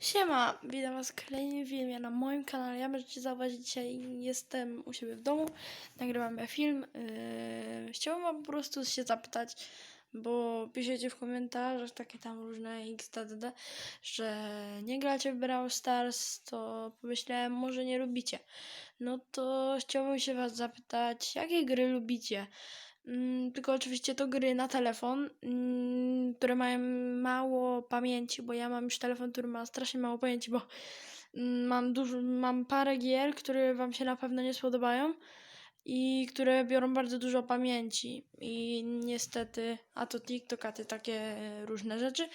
Siema, witam was w kolejnym filmie na moim kanale. Ja możecie zauważyć, dzisiaj jestem u siebie w domu, nagrywamy film. Yy, chciałam wam po prostu się zapytać, bo piszecie w komentarzach takie tam różne xddd, że nie gracie w Brawl Stars, to pomyślałem, może nie lubicie. No to chciałbym się was zapytać, jakie gry lubicie? Mm, tylko oczywiście to gry na telefon, mm, które mają mało pamięci, bo ja mam już telefon, który ma strasznie mało pamięci, bo mm, mam dużo, mam parę gier, które wam się na pewno nie spodobają i które biorą bardzo dużo pamięci. I niestety, a to TikTok, a te takie różne rzeczy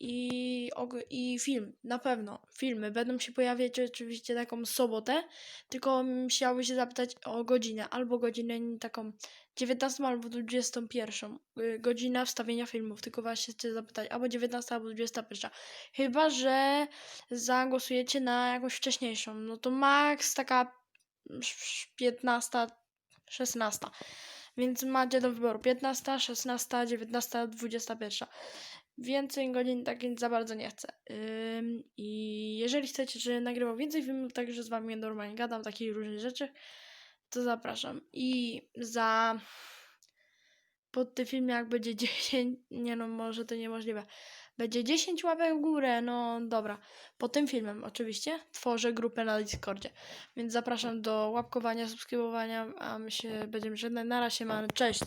i, i film, na pewno, filmy będą się pojawiać oczywiście taką sobotę, tylko mm, chciałbym się zapytać o godzinę, albo godzinę taką 19 albo 21 y, godzina wstawienia filmów, tylko się chcę zapytać, albo 19 albo 21. Chyba, że zagłosujecie na jakąś wcześniejszą, no to max taka sz- 15, 16. Więc macie do wyboru 15, 16, 19, 21. Więcej godzin tak więc za bardzo nie chcę. Ym, I jeżeli chcecie, że nagrywał więcej filmów, także z wami normalnie gadam, takich różnych rzeczy, to zapraszam. I za pod tym filmem jak będzie 10, nie no może to niemożliwe. Będzie 10 łapek w górę, no dobra. Po tym filmem oczywiście tworzę grupę na Discordzie. Więc zapraszam do łapkowania, subskrybowania, a my się będziemy żegnać. Na razie mamy, cześć!